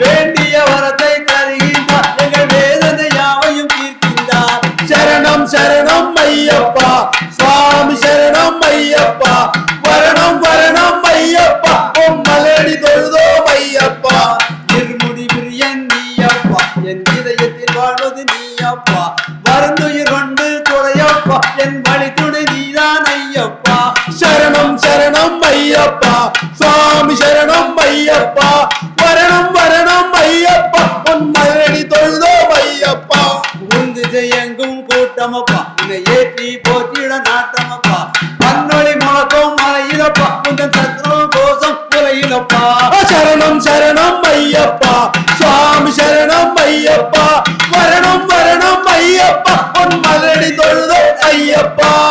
வேண்டிய வரத்தை தருகின்றார் எங்கள் வேதனை யாவையும் தீர்க்கின்றார் சரணம் சரணம் ஐயப்பா. சுவாமி சரணம் ஐயப்பா. வரணம் வரணம் ஐயப்பா. உம் மலடி தொழுதோ ஐயப்பா. நிர்முடி பிரியன் நீயப்பா. என் இதயத்தில் வாழ்வது நீயப்பா. வருந்துயிர் கொண்டு துறையப்பா. என் வழித்துணை நீதான் ஐயப்பா. சரணம் சரணம் ஐயப்பா. சுவாமி சரணம் உந்து செய்யங்கும் கூட்டமப்பா. உன்னை ஏற்றி போற்றிட நாட்டமப்பா. மண்ணொளி முழக்கம் மலையிலப்பா. உந்தன் சத்ரம் கோஷம் உலகிலப்பா சரணம் சரணம் ஐயப்பா. சுவாமி சரணம் ஐயப்பா. வரணும் வரணும் ஐயப்பா. உன் மலடி தொழுதோம் ஐயப்பா.